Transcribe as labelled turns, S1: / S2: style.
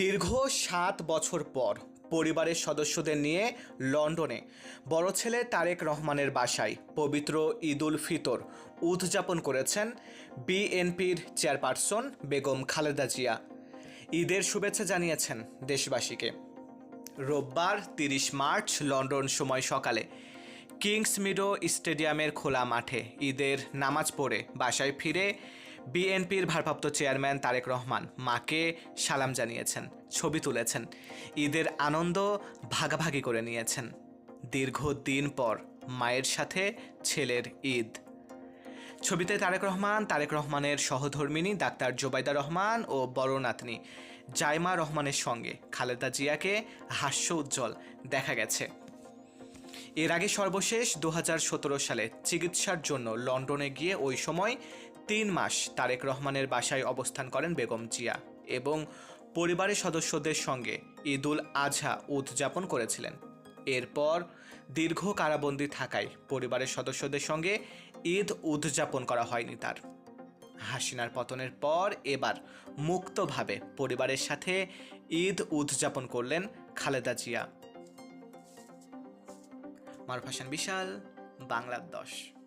S1: দীর্ঘ সাত বছর পর পরিবারের সদস্যদের নিয়ে লন্ডনে বড় ছেলে তারেক রহমানের বাসায় পবিত্র ঈদুল ফিতর উদযাপন করেছেন বিএনপির চেয়ারপারসন বেগম খালেদা জিয়া। ঈদের শুভেচ্ছা জানিয়েছেন দেশবাসীকে। রোববার তিরিশ মার্চ লন্ডন সময় সকালে কিংস মিডো স্টেডিয়ামের খোলা মাঠে ঈদের নামাজ পড়ে বাসায় ফিরে বিএনপির ভারপ্রাপ্ত চেয়ারম্যান তারেক রহমান মাকে সালাম জানিয়েছেন, ছবি তুলেছেন, ঈদের আনন্দ ভাগাভাগি করে নিয়েছেন। দীর্ঘ দিন পর মায়ের সাথে ছেলের ঈদ। ছবিতে তারেক রহমান, তারেক রহমানের সহধর্মিনী ডাক্তার জোবাইদা রহমান ও বড় নাতনি জাইমা রহমানের সঙ্গে খালেদা জিয়াকে হাস্য উজ্জ্বল দেখা গেছে। এর আগে সর্বশেষ দু হাজার সতেরো সালে চিকিৎসার জন্য লন্ডনে গিয়ে ওই সময় তিন মাস তারেক রহমানের বাসায় অবস্থান করেন বেগম জিয়া এবং পরিবারের সদস্যদের সঙ্গে ঈদুল আজহা উদযাপন করেছিলেন। এরপর দীর্ঘ কারাবন্দী থাকায় পরিবারের সদস্যদের সঙ্গে ঈদ উদযাপন করা হয়নি তার। হাসিনার পতনের পর এবার মুক্তভাবে পরিবারের সাথে ঈদ উদযাপন করলেন খালেদা জিয়া। মারুফ হাসান, বিশাল বাংলার দশ।